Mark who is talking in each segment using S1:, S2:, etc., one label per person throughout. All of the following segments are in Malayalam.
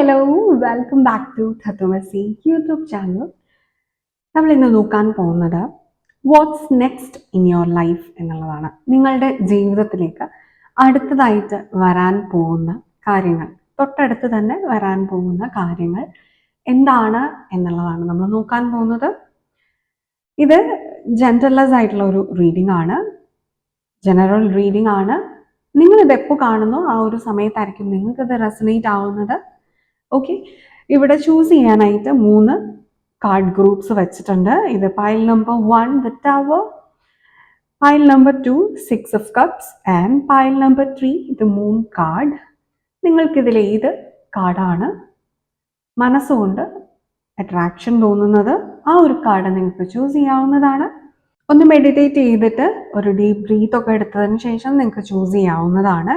S1: Hello welcome back to Tatvamasi YouTube channel നമ്മൾ ഇന്ന് നോക്കാൻ പോകുന്നത് what's next in your life എന്നുള്ളതാണ്. നിങ്ങളുടെ ജീവിതത്തിലേക്ക് അടുത്തതായിട്ട് വരാൻ പോകുന്ന കാര്യങ്ങൾ തൊട്ടടുത്ത് തന്നെ വരാൻ പോകുന്ന കാര്യങ്ങൾ എന്താണ് എന്നുള്ളതാണ് നമ്മൾ നോക്കാൻ പോകുന്നത്. ഇത് ജനറലൈസ് ആയിട്ടുള്ള ഒരു റീഡിംഗ് ആണ്. ജനറൽ റീഡിംഗ് ആണ്. നിങ്ങൾ ഇത് എപ്പോൾ കാണുന്നു ആ ഒരു സമയത്തായിരിക്കും നിങ്ങൾക്ക് ഇത് റെസനേറ്റ് ആവുന്നത്. ഓക്കെ ഇവിടെ ചൂസ് ചെയ്യാനായിട്ട് മൂന്ന് കാർഡ് ഗ്രൂപ്പ്സ് വെച്ചിട്ടുണ്ട്. ഇത് pile number one the tower pile number two six of cups and pile number three the moon card നിങ്ങൾക്കിതിൽ ഏത് കാർഡാണ് മനസ്സുകൊണ്ട് അട്രാക്ഷൻ തോന്നുന്നത്? ആ ഒരു കാർഡ് നിങ്ങൾക്ക് ചൂസ് ചെയ്യാവുന്നതാണ്. ഒന്ന് മെഡിറ്റേറ്റ് ചെയ്തിട്ട് ഒരു ഡീപ് ബ്രീത്ത് ഒക്കെ എടുത്തതിന് ശേഷം നിങ്ങൾക്ക് ചൂസ് ചെയ്യാവുന്നതാണ്.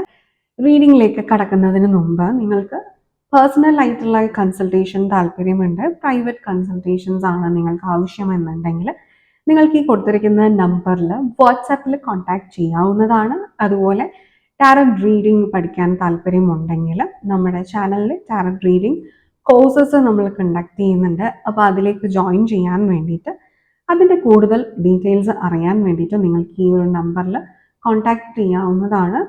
S1: റീഡിങ്ങിലേക്ക് കടക്കുന്നതിന് മുമ്പ് നിങ്ങൾക്ക് പേഴ്സണൽ ആയിട്ടുള്ള കൺസൾട്ടേഷൻ താല്പര്യമുണ്ട്. പ്രൈവറ്റ് കൺസൾട്ടേഷൻസ് ആണ് നിങ്ങൾക്ക് ആവശ്യമെന്നുണ്ടെങ്കിൽ നിങ്ങൾക്ക് ഈ കൊടുത്തിരിക്കുന്ന നമ്പറിൽ വാട്സാപ്പിൽ കോൺടാക്ട് ചെയ്യാവുന്നതാണ്. അതുപോലെ ടാരറ്റ് റീഡിംഗ് പഠിക്കാൻ താല്പര്യമുണ്ടെങ്കിൽ നമ്മുടെ ചാനലിൽ ടാരറ്റ് റീഡിംഗ് കോഴ്സസ് നമ്മൾ കണ്ടക്ട് ചെയ്യുന്നുണ്ട്. അപ്പോൾ അതിലേക്ക് ജോയിൻ ചെയ്യാൻ വേണ്ടിയിട്ട് അതിന്റെ കൂടുതൽ ഡീറ്റെയിൽസ് അറിയാൻ വേണ്ടിയിട്ട് നിങ്ങൾക്ക് ഈ ഒരു നമ്പറിൽ കോൺടാക്ട് ചെയ്യാവുന്നതാണ്.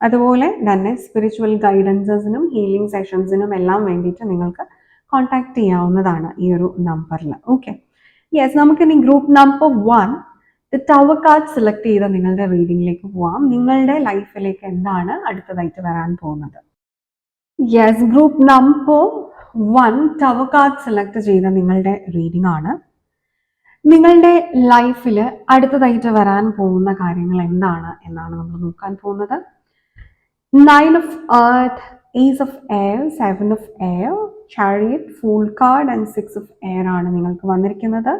S1: അതുപോലെ തന്നെ സ്പിരിച്വൽ ഗൈഡൻസസിനും ഹീലിംഗ് സെഷൻസിനും എല്ലാം വേണ്ടിയിട്ട് നിങ്ങൾക്ക് കോൺടാക്ട് ചെയ്യാവുന്നതാണ് ഈ ഒരു നമ്പറിൽ ഓക്കെ യെസ് നമുക്കിനി group number one tower card select ചെയ്ത് നിങ്ങളുടെ റീഡിങ്ങിലേക്ക് പോവാം. നിങ്ങളുടെ ലൈഫിലേക്ക് എന്താണ് അടുത്തതായിട്ട് വരാൻ പോകുന്നത്? Yes group number one tower card select ചെയ്ത നിങ്ങളുടെ റീഡിംഗ് ആണ്. നിങ്ങളുടെ ലൈഫിൽ അടുത്തതായിട്ട് വരാൻ പോകുന്ന കാര്യങ്ങൾ എന്താണ് എന്നാണ് നമ്മൾ നോക്കാൻ പോകുന്നത്? Nine of earth ace of air seven of air chariot full card and six of air ആണ് നിങ്ങൾക്ക് വന്നിരിക്കുന്നത്.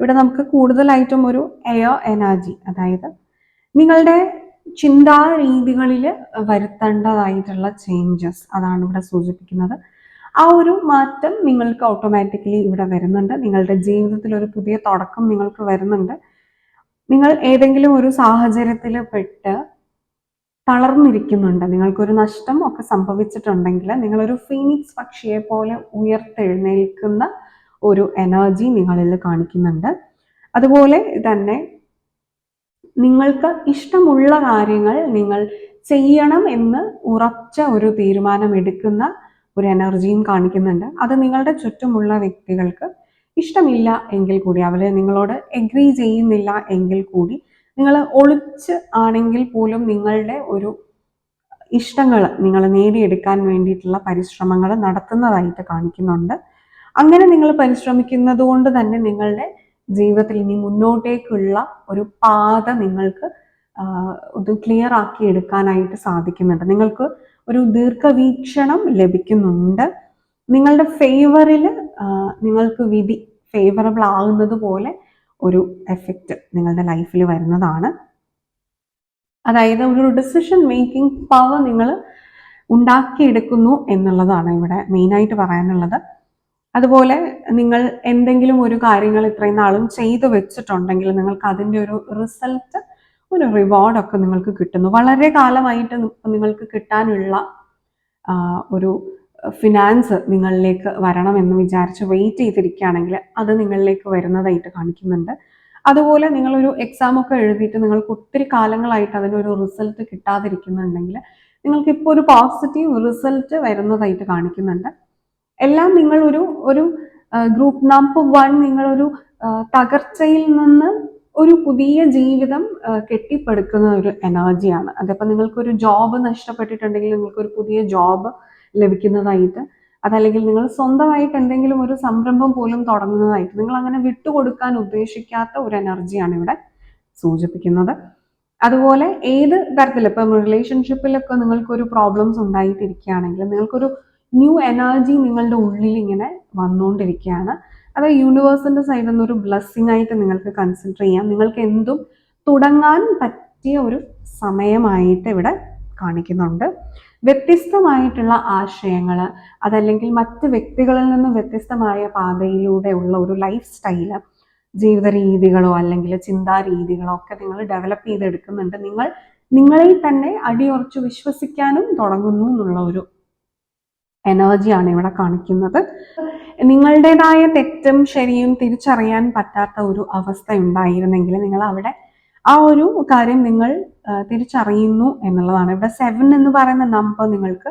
S1: ഇവിടെ നമുക്ക് കൂടുതലായിട്ടും ഒരു എയർ എനർജി അതായത് നിങ്ങളുടെ ചിന്താ രീതികളിൽ വരുത്തേണ്ടതായിട്ടുള്ള ചേഞ്ചസ് അതാണ് ഇവിടെ സൂചിപ്പിക്കുന്നത്. ആ ഒരു മാറ്റം നിങ്ങൾക്ക് ഓട്ടോമാറ്റിക്കലി ഇവിടെ വരുന്നുണ്ട്. നിങ്ങളുടെ ജീവിതത്തിൽ ഒരു പുതിയ തുടക്കം നിങ്ങൾക്ക് വരുന്നുണ്ട്. നിങ്ങൾ ഏതെങ്കിലും ഒരു സാഹചര്യത്തിൽ പെട്ട് തളർന്നിരിക്കുന്നുണ്ട്. നിങ്ങൾക്കൊരു നഷ്ടം ഒക്കെ സംഭവിച്ചിട്ടുണ്ടെങ്കിൽ നിങ്ങളൊരു ഫീനിക്സ് പക്ഷിയെ പോലെ ഉയർത്തെഴുന്നേൽക്കുന്ന ഒരു എനർജി നിങ്ങളിൽ കാണിക്കുന്നുണ്ട്. അതുപോലെ തന്നെ നിങ്ങൾക്ക് ഇഷ്ടമുള്ള കാര്യങ്ങൾ നിങ്ങൾ ചെയ്യണം എന്ന് ഉറച്ച ഒരു തീരുമാനം എടുക്കുന്ന ഒരു എനർജിയും കാണിക്കുന്നുണ്ട്. അത് നിങ്ങളുടെ ചുറ്റുമുള്ള വ്യക്തികൾക്ക് ഇഷ്ടമില്ല എങ്കിൽ കൂടി അവർ നിങ്ങളോട് എഗ്രി ചെയ്യുന്നില്ല എങ്കിൽ കൂടി നിങ്ങൾ ഒളിച്ച് ആണെങ്കിൽ പോലും നിങ്ങളുടെ ഒരു ഇഷ്ടങ്ങൾ നിങ്ങൾ നേടിയെടുക്കാൻ വേണ്ടിയിട്ടുള്ള പരിശ്രമങ്ങൾ നടത്തുന്നതായിട്ട് കാണിക്കുന്നുണ്ട്. അങ്ങനെ നിങ്ങൾ പരിശ്രമിക്കുന്നത് കൊണ്ട് തന്നെ നിങ്ങളുടെ ജീവിതത്തിൽ ഇനി മുന്നോട്ടേക്കുള്ള ഒരു പാത നിങ്ങൾക്ക് ഇത് ക്ലിയർ ആക്കി എടുക്കാനായിട്ട് സാധിക്കുന്നുണ്ട്. നിങ്ങൾക്ക് ഒരു ദീർഘവീക്ഷണം ലഭിക്കുന്നുണ്ട്. നിങ്ങളുടെ ഫേവറിൽ നിങ്ങൾക്ക് വിധി ഫേവറബിൾ ആകുന്നത് പോലെ ഒരു എഫക്റ്റ് നിങ്ങളുടെ ലൈഫിൽ വരുന്നതാണ്. അതായത് ഒരു ഡിസിഷൻ മേക്കിംഗ് പവർ നിങ്ങൾ ഉണ്ടാക്കിയെടുക്കുന്നു എന്നുള്ളതാണ് ഇവിടെ മെയിനായിട്ട് പറയാനുള്ളത്. അതുപോലെ നിങ്ങൾ എന്തെങ്കിലും ഒരു കാര്യങ്ങൾ ഇത്രയും നാളും ചെയ്തു വെച്ചിട്ടുണ്ടെങ്കിൽ നിങ്ങൾക്ക് അതിന്റെ ഒരു റിസൾട്ട് ഒരു റിവാർഡൊക്കെ നിങ്ങൾക്ക് കിട്ടുന്നു. വളരെ കാലമായിട്ട് നിങ്ങൾക്ക് കിട്ടാനുള്ള ഒരു ഫിനാൻസ് നിങ്ങളിലേക്ക് വരണമെന്ന് വിചാരിച്ച് വെയിറ്റ് ചെയ്തിരിക്കുകയാണെങ്കിൽ അത് നിങ്ങളിലേക്ക് വരുന്നതായിട്ട് കാണിക്കുന്നുണ്ട്. അതുപോലെ നിങ്ങളൊരു എക്സാം ഒക്കെ എഴുതിയിട്ട് നിങ്ങൾക്ക് ഒത്തിരി കാലങ്ങളായിട്ട് അതിനൊരു റിസൾട്ട് കിട്ടാതിരിക്കുന്നുണ്ടെങ്കിൽ നിങ്ങൾക്ക് ഇപ്പോൾ ഒരു പോസിറ്റീവ് റിസൾട്ട് വരുന്നതായിട്ട് കാണിക്കുന്നുണ്ട്. എല്ലാം നിങ്ങളൊരു ഒരു ഗ്രൂപ്പ് നമ്പർ വൺ നിങ്ങളൊരു തകർച്ചയിൽ നിന്ന് ഒരു പുതിയ ജീവിതം കെട്ടിപ്പടുക്കുന്ന ഒരു എനർജിയാണ് അതിപ്പോൾ നിങ്ങൾക്കൊരു ജോബ് നഷ്ടപ്പെട്ടിട്ടുണ്ടെങ്കിൽ നിങ്ങൾക്കൊരു പുതിയ ജോബ് ലഭിക്കുന്നതായിട്ട്. അതല്ലെങ്കിൽ നിങ്ങൾ സ്വന്തമായിട്ട് എന്തെങ്കിലും ഒരു സംരംഭം പോലും തുടങ്ങുന്നതായിട്ട്. നിങ്ങൾ അങ്ങനെ വിട്ടുകൊടുക്കാൻ ഉദ്ദേശിക്കാത്ത ഒരു എനർജിയാണ് ഇവിടെ സൂചിപ്പിക്കുന്നത്. അതുപോലെ ഏത് തരത്തിൽ ഇപ്പം റിലേഷൻഷിപ്പിലൊക്കെ നിങ്ങൾക്കൊരു പ്രോബ്ലംസ് ഉണ്ടായിട്ടിരിക്കുകയാണെങ്കിൽ നിങ്ങൾക്കൊരു ന്യൂ എനർജി നിങ്ങളുടെ ഉള്ളിൽ ഇങ്ങനെ വന്നുകൊണ്ടിരിക്കുകയാണ് അത് യൂണിവേഴ്സിന്റെ സൈഡിൽ നിന്ന് ഒരു ബ്ലെസ്സിങ് ആയിട്ട് നിങ്ങൾക്ക് കൺസിഡർ ചെയ്യാം. നിങ്ങൾക്ക് എന്തും തുടങ്ങാൻ പറ്റിയ ഒരു സമയമായിട്ട് ഇവിടെ കാണിക്കുന്നുണ്ട്. വ്യത്യസ്തമായിട്ടുള്ള ആശയങ്ങൾ അതല്ലെങ്കിൽ മറ്റ് വ്യക്തികളിൽ നിന്ന് വ്യത്യസ്തമായ പാതയിലൂടെ ഉള്ള ഒരു ലൈഫ് സ്റ്റൈൽ ജീവിത രീതികളോ അല്ലെങ്കിൽ ചിന്താ രീതികളോ ഒക്കെ നിങ്ങൾ ഡെവലപ്പ് ചെയ്തെടുക്കുന്നുണ്ട്. നിങ്ങൾ നിങ്ങളിൽ തന്നെ അടിയുറച്ച് വിശ്വസിക്കാനും തുടങ്ങുന്നു എന്നുള്ള ഒരു എനർജിയാണ് ഇവിടെ കാണിക്കുന്നത്. നിങ്ങളുടേതായ തെറ്റും ശരിയും തിരിച്ചറിയാൻ പറ്റാത്ത ഒരു അവസ്ഥ ഉണ്ടായിരുന്നെങ്കിൽ നിങ്ങൾ അവിടെ ആ ഒരു കാര്യം നിങ്ങൾ തിരിച്ചറിയുന്നു എന്നുള്ളതാണ്. ഇവിടെ സെവൻ എന്ന് പറയുന്ന നമ്പർ നിങ്ങൾക്ക്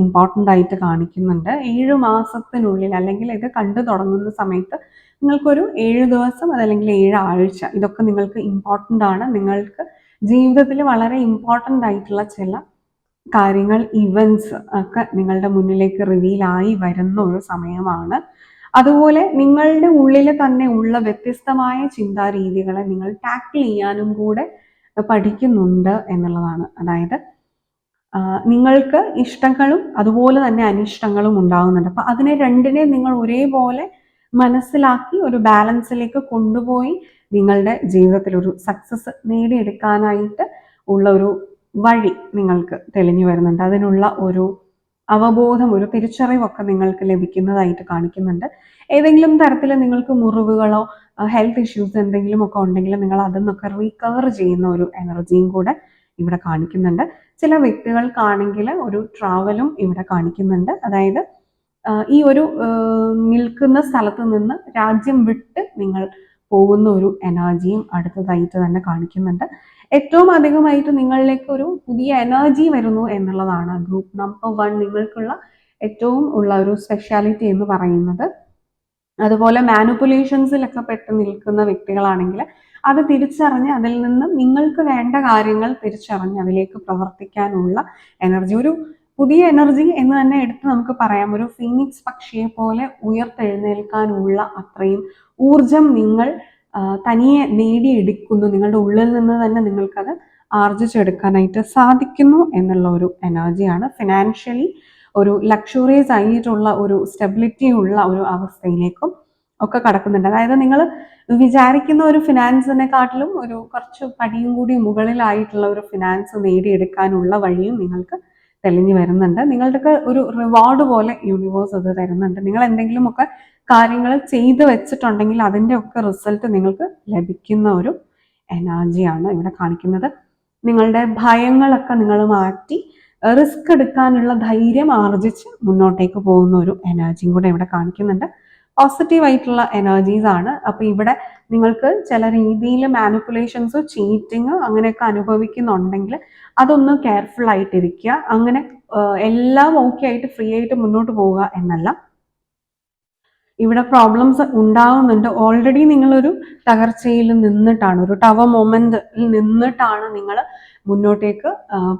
S1: ഇമ്പോർട്ടന്റ് ആയിട്ട് കാണിക്കുന്നുണ്ട്. ഏഴ് മാസത്തിനുള്ളിൽ അല്ലെങ്കിൽ ഇത് കണ്ടു തുടങ്ങുന്ന സമയത്ത് നിങ്ങൾക്കൊരു ഏഴ് ദിവസം അതല്ലെങ്കിൽ ഏഴ് ആഴ്ച ഇതൊക്കെ നിങ്ങൾക്ക് ഇമ്പോർട്ടന്റ് ആണ്. നിങ്ങൾക്ക് ജീവിതത്തിൽ വളരെ ഇമ്പോർട്ടന്റ് ആയിട്ടുള്ള ചില കാര്യങ്ങൾ ഇവൻസ് ഒക്കെ നിങ്ങളുടെ മുന്നിലേക്ക് റിവീലായി വരുന്ന ഒരു സമയമാണ്. അതുപോലെ നിങ്ങളുടെ ഉള്ളിൽ തന്നെ ഉള്ള വ്യത്യസ്തമായ ചിന്താരീതികളെ നിങ്ങൾ ടാക്കിൾ ചെയ്യാനും കൂടെ പഠിക്കുന്നുണ്ട് എന്നുള്ളതാണ്. അതായത് നിങ്ങൾക്ക് ഇഷ്ടങ്ങളും അതുപോലെ തന്നെ അനിഷ്ടങ്ങളും ഉണ്ടാകുന്നുണ്ട് അപ്പൊ അതിനെ രണ്ടിനെ നിങ്ങൾ ഒരേപോലെ മനസ്സിലാക്കി ഒരു ബാലൻസിലേക്ക് കൊണ്ടുപോയി നിങ്ങളുടെ ജീവിതത്തിൽ ഒരു സക്സസ് നേടിയെടുക്കാനായിട്ട് ഉള്ള ഒരു വഴി നിങ്ങൾക്ക് തെളിഞ്ഞു വരുന്നുണ്ട്. അതിനുള്ള ഒരു അവബോധം ഒരു തിരിച്ചറിവൊക്കെ നിങ്ങൾക്ക് ലഭിക്കുന്നതായിട്ട് കാണിക്കുന്നുണ്ട്. ഏതെങ്കിലും തരത്തിൽ നിങ്ങൾക്ക് മുറിവുകളോ ഹെൽത്ത് ഇഷ്യൂസ് എന്തെങ്കിലും ഒക്കെ ഉണ്ടെങ്കിൽ നിങ്ങൾ അതിൽ റീകവർ ചെയ്യുന്ന ഒരു എനർജിയും കൂടെ ഇവിടെ കാണിക്കുന്നുണ്ട്. ചില വ്യക്തികൾക്കാണെങ്കിൽ ഒരു ട്രാവലും ഇവിടെ കാണിക്കുന്നുണ്ട്. അതായത് ഈ ഒരു നിൽക്കുന്ന സ്ഥലത്ത് നിന്ന് രാജ്യം വിട്ട് നിങ്ങൾ പോകുന്ന ഒരു എനർജിയും അടുത്തതായിട്ട് തന്നെ കാണിക്കുന്നുണ്ട്. ഏറ്റവും അധികമായിട്ട് നിങ്ങളിലേക്ക് ഒരു പുതിയ എനർജി വരുന്നു എന്നുള്ളതാണ് ഗ്രൂപ്പ് നമ്പർ വൺ നിങ്ങൾക്കുള്ള ഏറ്റവും ഉള്ള ഒരു സ്പെഷ്യാലിറ്റി എന്ന് പറയുന്നത് അതുപോലെ മാനുപ്പുലേഷൻസിലൊക്കെ പെട്ട് നിൽക്കുന്ന വ്യക്തികളാണെങ്കിൽ അത് തിരിച്ചറിഞ്ഞ് അതിൽ നിന്ന് നിങ്ങൾക്ക് വേണ്ട കാര്യങ്ങൾ തിരിച്ചറിഞ്ഞ് അതിലേക്ക് പ്രവർത്തിക്കാനുള്ള എനർജി ഒരു പുതിയ എനർജി എന്ന് തന്നെ എടുത്ത് നമുക്ക് പറയാം. ഒരു ഫീനിക്സ് പക്ഷിയെ പോലെ ഉയർത്തെഴുന്നേൽക്കാനുള്ള അത്രയും ഊർജം നിങ്ങൾ തനിയെ നേടിയെടുക്കുന്നു. നിങ്ങളുടെ ഉള്ളിൽ നിന്ന് തന്നെ നിങ്ങൾക്കത് ആർജിച്ചെടുക്കാനായിട്ട് സാധിക്കുന്നു എന്നുള്ള ഒരു എനർജിയാണ് ഫിനാൻഷ്യലി ഒരു ലക്ഷറീസ് ആയിട്ടുള്ള ഒരു സ്റ്റെബിലിറ്റി ഉള്ള ഒരു അവസ്ഥയിലേക്കും ഒക്കെ കടക്കുന്നുണ്ട്. അതായത് നിങ്ങൾ വിചാരിക്കുന്ന ഒരു ഫിനാൻസിനെക്കാട്ടിലും ഒരു കുറച്ച് പടിയും കൂടി മുകളിലായിട്ടുള്ള ഒരു ഫിനാൻസ് നേടിയെടുക്കാനുള്ള വഴിയും നിങ്ങൾക്ക് തെളിഞ്ഞു വരുന്നുണ്ട്. നിങ്ങളുടെ ഒരു റിവാർഡ് പോലെ യൂണിവേഴ്സ് അത് തരുന്നുണ്ട്. നിങ്ങൾ എന്തെങ്കിലുമൊക്കെ കാര്യങ്ങൾ ചെയ്ത് വെച്ചിട്ടുണ്ടെങ്കിൽ അതിന്റെ ഒക്കെ റിസൾട്ട് നിങ്ങൾക്ക് ലഭിക്കുന്ന ഒരു എനർജിയാണ് ഇവിടെ കാണിക്കുന്നത്. നിങ്ങളുടെ ഭയങ്ങളൊക്കെ നിങ്ങൾ മാറ്റി റിസ്ക് എടുക്കാനുള്ള ധൈര്യം ആർജിച്ച് മുന്നോട്ടേക്ക് പോകുന്ന ഒരു എനർജിയും കൂടെ ഇവിടെ കാണിക്കുന്നുണ്ട്. പോസിറ്റീവ് ആയിട്ടുള്ള എനർജീസ് ആണ്. അപ്പൊ ഇവിടെ നിങ്ങൾക്ക് ചില രീതിയിൽ മാനിപ്പുലേഷൻസോ ചീറ്റിങ് അങ്ങനെയൊക്കെ അനുഭവിക്കുന്നുണ്ടെങ്കിൽ അതൊന്ന് കെയർഫുൾ ആയിട്ടിരിക്കുക. അങ്ങനെ എല്ലാം ഓക്കെ ആയിട്ട് ഫ്രീ ആയിട്ട് മുന്നോട്ട് പോവുക എന്നല്ല. ഇവിടെ പ്രോബ്ലംസ് ഉണ്ടാകുന്നുണ്ട് ഓൾറെഡി നിങ്ങളൊരു തകർച്ചയിൽ നിന്നിട്ടാണ് ഒരു ടവ മൊമെന്റിൽ നിന്നിട്ടാണ് നിങ്ങൾ മുന്നോട്ടേക്ക്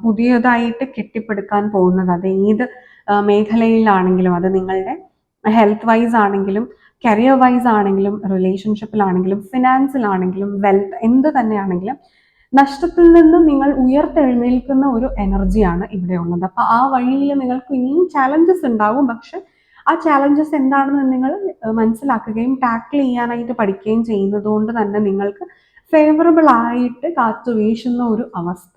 S1: പുതിയതായിട്ട് കെട്ടിപ്പടുക്കാൻ പോകുന്നത്. അത് ഏത് മേഖലയിലാണെങ്കിലും അത് നിങ്ങളുടെ ഹെൽത്ത് വൈസ് ആണെങ്കിലും കരിയർ വൈസ് ആണെങ്കിലും റിലേഷൻഷിപ്പിലാണെങ്കിലും ഫിനാൻസിലാണെങ്കിലും വെൽത്ത് എന്ത് തന്നെയാണെങ്കിലും നഷ്ടത്തിൽ നിന്ന് നിങ്ങൾ ഉയർത്തെഴുന്നേൽക്കുന്ന ഒരു എനർജിയാണ് ഇവിടെ ഉള്ളത്. അപ്പൊ ആ വഴിയിൽ നിങ്ങൾക്ക് ഇനിയും ചാലഞ്ചസ് ഉണ്ടാവും. പക്ഷെ ആ ചാലഞ്ചസ് എന്താണെന്ന് നിങ്ങൾ മനസ്സിലാക്കുകയും ടാക്കിൾ ചെയ്യാനായിട്ട് പഠിക്കുകയും ചെയ്യുന്നത് കൊണ്ട് തന്നെ നിങ്ങൾക്ക് ഫേവറബിൾ ആയിട്ട് കാത്തു വീശുന്ന ഒരു അവസ്ഥ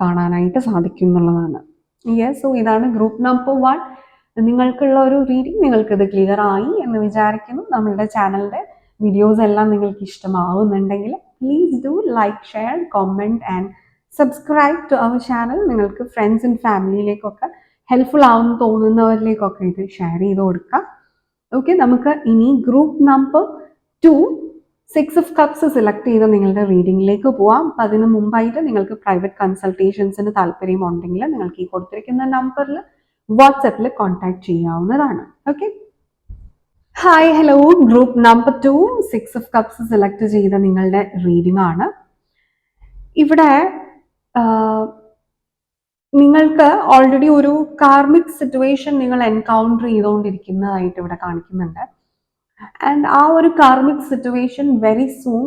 S1: കാണാനായിട്ട് സാധിക്കും എന്നുള്ളതാണ് യെസ് സോ ഇതാണ് ഗ്രൂപ്പ് നമ്പർ വൺ നിങ്ങൾക്കുള്ള ഒരു റീഡിങ് നിങ്ങൾക്കിത് ക്ലിയർ ആയി എന്ന് വിചാരിക്കുന്നു. നമ്മളുടെ ചാനലിന്റെ വീഡിയോസ് എല്ലാം നിങ്ങൾക്ക് ഇഷ്ടമാവുന്നുണ്ടെങ്കിൽ please do like share comment and subscribe to our channel നിങ്ങൾക്ക് ഫ്രണ്ട്സ് ആൻഡ് ഫാമിലിയിലേക്കൊക്കെ ഹെൽപ്ഫുൾ ആവും തോന്നുന്നവരിലേക്കൊക്കെ ഇത് ഷെയർ ചെയ്ത് കൊടുക്കാം. ഓക്കെ നമുക്ക് ഇനി group number two six of cups select ചെയ്ത് നിങ്ങളുടെ റീഡിങ്ങിലേക്ക് പോവാം. അപ്പം അതിന് മുമ്പായിട്ട് നിങ്ങൾക്ക് പ്രൈവറ്റ് കൺസൾട്ടേഷൻസിന് താല്പര്യം ഉണ്ടെങ്കിൽ നിങ്ങൾക്ക് ഈ കൊടുത്തിരിക്കുന്ന നമ്പറിൽ വാട്സപ്പിൽ കോൺടാക്ട് ചെയ്യാവുന്നതാണ്. Okay hi hello group number two six of cups select ചെയ്ത നിങ്ങളുടെ റീഡിംഗ് ആണ്. ഇവിടെ നിങ്ങൾക്ക് ഓൾറെഡി ഒരു കാർമിക് സിറ്റുവേഷൻ നിങ്ങൾ എൻകൗണ്ടർ ചെയ്തുകൊണ്ടിരിക്കുന്നതായിട്ട് ഇവിടെ കാണിക്കുന്നുണ്ട്. ആൻഡ് ആ ഒരു karmic situation very soon